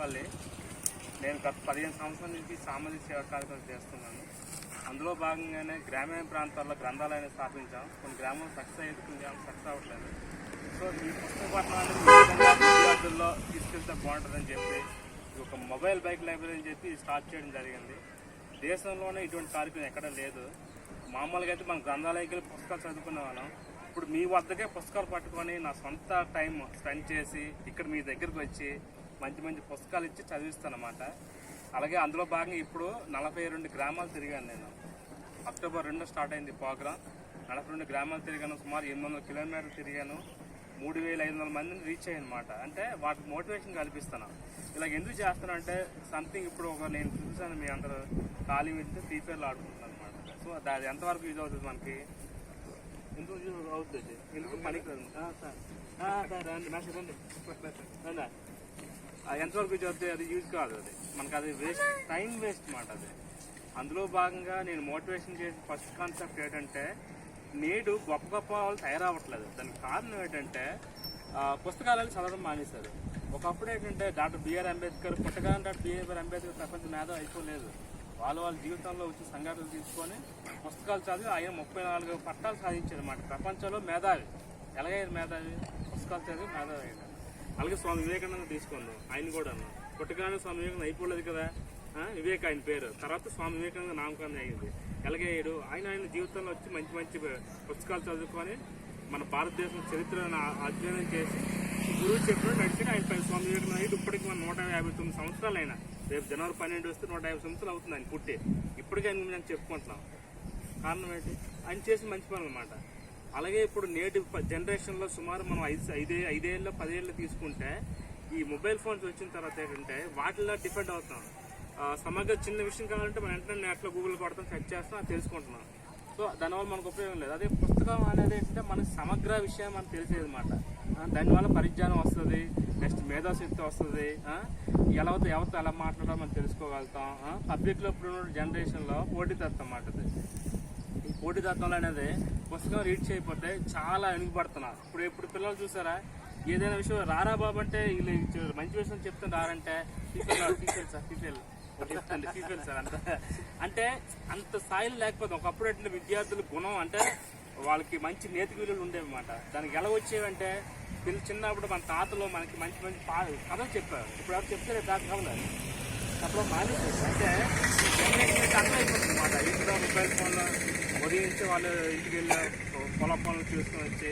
తాడేపల్లి నేను గత పదిహేను సంవత్సరాల నుంచి సామాజిక సేవ కార్యక్రమం చేస్తున్నాను. అందులో భాగంగానే గ్రామీణ ప్రాంతాల్లో గ్రంథాలయాన్ని స్థాపించాం. కొన్ని గ్రామాలు సక్సెస్ అయ్యేది కొన్ని సక్సెస్ అవ్వట్లేదు. సో ఈ పుస్తక పట్టణాన్ని ఈ విద్యార్థుల్లో తీసుకెళ్తే బాగుంటుందని చెప్పి ఇది ఒక మొబైల్ బైక్ లైబ్రరీ అని చెప్పి స్టార్ట్ చేయడం జరిగింది. దేశంలోనే ఇటువంటి కార్యక్రమం ఎక్కడ లేదు. మామూలుగా అయితే మనం గ్రంథాలయకి వెళ్ళి పుస్తకాలు చదువుకునే వాళ్ళం. ఇప్పుడు మీ వద్దకే పుస్తకాలు పట్టుకొని నా సొంత టైం స్పెండ్ చేసి ఇక్కడ మీ దగ్గరకు వచ్చి మంచి మంచి పుస్తకాలు ఇచ్చి చదివిస్తానమాట అలాగే అందులో భాగంగా ఇప్పుడు నలభై రెండు గ్రామాలు తిరిగాను నేను. అక్టోబర్ రెండు స్టార్ట్ అయింది ప్రోగ్రామ్ నలభై రెండు గ్రామాలు తిరిగాను సుమారు ఎనిమిది వందల కిలోమీటర్లు తిరిగాను. మూడు వేల ఐదు వందల మందిని రీచ్ అయ్యనమాట అంటే వాటికి మోటివేషన్ కల్పిస్తాను. ఇలా ఎందుకు చేస్తాను అంటే సంథింగ్ ఇప్పుడు ఒక నేను చూసాను మీ అందరూ ఖాళీ ఫ్రీ ఫైర్లు ఆడుకుంటున్నాను అనమాట సో అది ఎంతవరకు యూజ్ అవుతుంది మనకి? ఎందుకు యూజ్ అవుతుంది? ఎందుకు పనికి రండి. రండి. ఎంతవరకు యూజ్ అది యూజ్ కాదు అది. మనకు అది వేస్ట్ టైం వేస్ట్ మాట అది. అందులో భాగంగా నేను మోటివేషన్ చేసిన ఫస్ట్ కాన్సెప్ట్ ఏంటంటే నేడు గొప్ప గొప్ప వాళ్ళు తయారవ్వట్లేదు. దానికి కారణం ఏంటంటే పుస్తకాలను చదవడం మానేశారు. ఒకప్పుడు ఏంటంటే డాక్టర్ బిఆర్ అంబేద్కర్ పుట్టగానే డాక్టర్ బిఆర్ అంబేద్కర్ ప్రపంచ మేధ అయిపోలేదు. వాళ్ళు వాళ్ళ జీవితంలో వచ్చిన సంఘటనలు తీసుకొని పుస్తకాలు చదివి ఆయన ముప్పై నాలుగు పట్టాలు సాధించారు అన్నమాట ప్రపంచంలో మేధావి. ఎలాగైనా మేధావి. పుస్తకాలు చదివి మేధావి అయ్యాడు. అలాగే స్వామి వివేకానంద తీసుకుందాం. ఆయన కూడా పుట్టగానే స్వామి వివేకానంద అయిపోలేదు కదా? వివేక వివేక్ ఆయన పేరు. తర్వాత స్వామి వివేకానంద నామకరణం అయ్యింది ఎలాగేయడు ఆయన ఆయన జీవితంలో వచ్చి మంచి మంచి పుస్తకాలు చదువుకొని మన భారతదేశం చరిత్రను అధ్యయనం చేసి గురువు చెప్పిన నడిచిన ఆయన పై స్వామి వివేకానంద అయ్యి ఇప్పటికి మన నూట యాభై తొమ్మిది సంవత్సరాలు అయినా రేపు జనవరి పన్నెండు వస్తే నూట యాభై సంవత్సరాలు అవుతుంది ఆయన పుట్టి. ఇప్పటికీ ఆయన మేము చెప్పుకుంటున్నాం. కారణం ఏంటి? ఆయన చేసి మంచి పని అనమాట అలాగే ఇప్పుడు నేటి ప- జనరేషన్లో సుమారు మనం ఐదు ఐదే ఐదేళ్ళు పదేళ్ళు తీసుకుంటే ఈ మొబైల్ ఫోన్స్ వచ్చిన తర్వాత ఏంటంటే వాటిల్లో డిపెండ్ అవుతాం సమగ్ర చిన్న విషయం కావాలంటే మనం వెంటనే నెట్లో గూగుల్ కొడతాం సెర్చ్ చేస్తాం అది తెలుసుకుంటున్నాం. సో దానివల్ల మనకు ఉపయోగం లేదు. అదే పుస్తకం అనేది ఏంటంటే మనకి సమగ్ర విషయం మనకు తెలిసేది అనమాట దానివల్ల పరిజ్ఞానం వస్తుంది నెక్స్ట్ మేధాశక్తి వస్తుంది ఎలా అవుతుంది ఎవరితో ఎలా మాట్లాడాలో మనం తెలుసుకోగలుగుతాం పబ్లిక్లో ఇప్పుడు జనరేషన్లో పోటీతత్వం అన్నమాట ఈ పోటీతత్వంలో అనేది పుస్తకం రీడ్ చేయకపోతే చాలా వెనుకబడుతున్నారు. ఇప్పుడు ఇప్పుడు పిల్లలు చూసారా? ఏదైనా విషయం రారా బాబు అంటే వీళ్ళు మంచి విషయం చెప్తాను రారంటే తీసుకెళ్ళి తీసుకెళ్ళి. సార్ తీసుకెళ్ళి చెప్తాను తీసుకెళ్ళి సార్ అంత. అంటే అంత స్థాయిలో లేకపోతే ఒకప్పుడు అంటే విద్యార్థుల గుణం అంటే వాళ్ళకి మంచి నేతి విలువలు ఉండేవన్నమాట. దానికి ఎలా వచ్చేవంటే పిల్లలు చిన్నప్పుడు మన తాతలు మనకి మంచి మంచి పా కథలు చెప్పారు. ఇప్పుడు ఎవరు చెప్తారే తాత కథలు అప్పుడు మానేసి అంటే జనరేషన్ అర్థం అయిపోతుంది అన్నమాట. ఇంట్లో మొబైల్ ఫోన్లో ఉదయం వాళ్ళు ఇంటికి వెళ్ళి పొలం పనులు చూసుకొని వచ్చి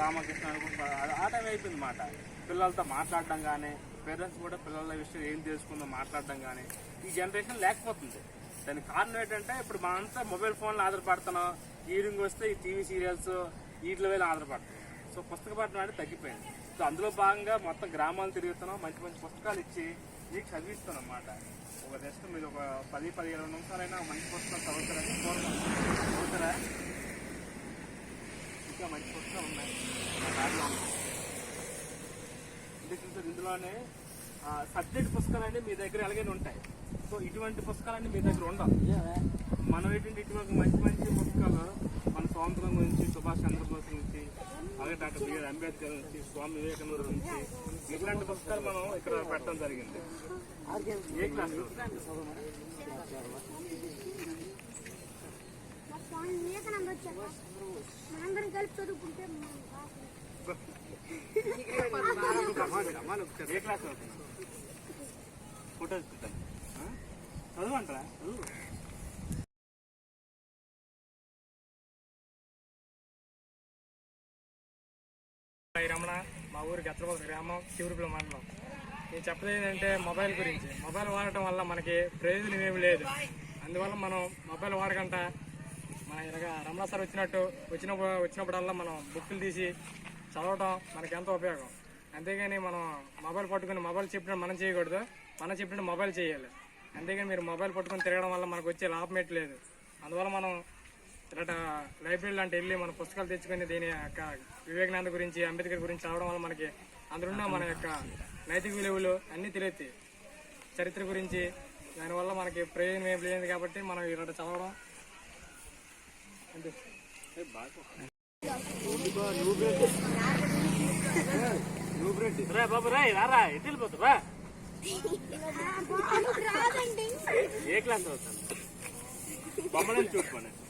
రామకృష్ణ అనుకుంటా ఆ టైం అయిపోయింది మాట. పిల్లలతో మాట్లాడడం కానీ పేరెంట్స్ కూడా పిల్లల విషయం ఏం తెలుసుకుందో మాట్లాడడం కానీ ఈ జనరేషన్ లేకపోతుంది. దానికి కారణం ఏంటంటే ఇప్పుడు మనంతా మొబైల్ ఫోన్లు ఆధారపడుతున్నాం. ఈవినింగ్ వస్తే ఈ టీవీ సీరియల్స్ వీటిలో వెళ్ళి ఆధారపడుతున్నాం సో పుస్తక పఠనం అంటే తగ్గిపోయింది. సో అందులో భాగంగా మొత్తం గ్రామాలు తిరుగుతున్నాం. మంచి మంచి పుస్తకాలు ఇచ్చి మీకు చదివిస్తాను అనమాట ఒక జస్ట్ మీరు ఒక పది పదిహేను నిమిషాలైనా మంచి పుస్తకాలు చదువుతారని కోరుకుంటున్నాను. చదువుతారా? ఇంకా మంచి పుస్తకాలు ఉన్నాయి. చూసారు ఇందులోనే సబ్జెక్ట్ పుస్తకాలన్నీ మీ దగ్గర ఎలాగైనా ఉంటాయి. సో ఇటువంటి పుస్తకాలన్నీ మీ దగ్గర ఉండవు. మనం ఏంటంటే ఇటువంటి మంచి మంచి పుస్తకాలు మన స్వాతంత్రం గురించి సుభాష్ చంద్రబోస్ డాక్టర్ బిఆర్ అంబేద్కర్ నుంచి స్వామి వివేకానంద నుంచి ఇట్లాంటి పుస్తకాలు మనం ఇక్కడ పెట్టడం జరిగింది. ఏ క్లాస్ స్వామి వివేకానంద మనందరం కలిపి చదువుకుంటే ఏ క్లాస్ అవుతుంది ఫోటో తీసుకుంటాను చదవంటారా? చదువు. రమణ మా ఊరు గత్రపతి గ్రామం చివరిపుల మండలం. నేను చెప్పేది ఏంటంటే మొబైల్ గురించి. మొబైల్ వాడటం వల్ల మనకి ప్రయోజనం ఏమి లేదు. అందువల్ల మనం మొబైల్ వాడకంట మన ఇలాగ రమణ సార్ వచ్చినట్టు వచ్చినప్పుడు వచ్చినప్పుడల్లా మనం బుక్కులు తీసి చదవటం మనకి ఎంతో ఉపయోగం. అంతేగాని మనం మొబైల్ పట్టుకుని మొబైల్ చెప్పినట్టు మనం చేయకూడదు. మనం చెప్పినట్టు మొబైల్ చేయాలి. అంతేగాని మీరు మొబైల్ పట్టుకొని తిరగడం వల్ల మనకు వచ్చే లాభం ఎట్టు లేదు. అందువల్ల మనం ఇలాంటి లైబ్రరీ లాంటి వెళ్ళి మన పుస్తకాలు తెచ్చుకొని దీని యొక్క వివేకానంద గురించి అంబేద్కర్ గురించి చదవడం వల్ల మనకి అందులో మన యొక్క నైతిక విలువలు అన్నీ తెలియతాయి చరిత్ర గురించి దానివల్ల మనకి ప్రయోజనం ఏం లేదు కాబట్టి మనం ఇలాంటి చదవడం అంతే రా బాబు రా రారా ఎటు ఏ క్లాస్ చదువుతాను బొమ్మలను చూడుకోండి ఇలా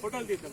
ఫోటోలు తీద్దాం.